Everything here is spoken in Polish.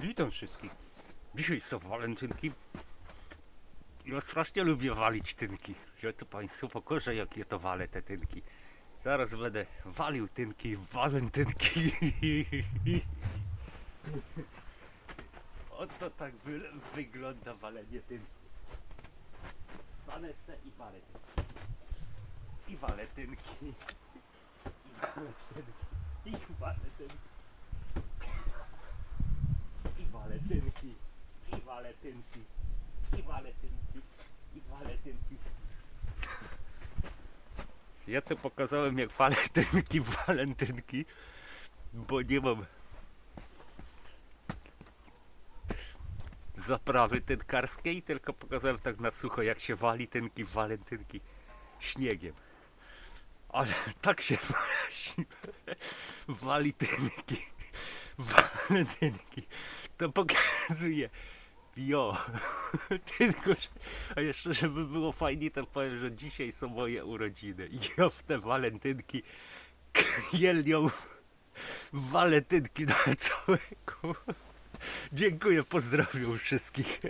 Witam wszystkich. Dzisiaj są walentynki. Ja strasznie lubię walić tynki. Że to Państwu pokażę jakie to walę te tynki. Zaraz będę walił tynki, walentynki. Oto tak wy, wygląda walenie tynki. Se i walę tynki. I walę tynki. I walę tynki. I walentynki. I walentynki. I walentynki. I walentynki. Ja to pokazałem jak walentynki, walentynki, bo nie mam zaprawy tynkarskiej, tylko pokazałem tak na sucho jak się wali tynki, walentynki śniegiem. Ale tak się wali tynki, walentynki. To pokazuje. Jo, tylko, że, a jeszcze żeby było fajnie, to powiem, że dzisiaj są moje urodziny i ja w te walentynki jelnią walentynki na całego. Dziękuję, pozdrawiam wszystkich.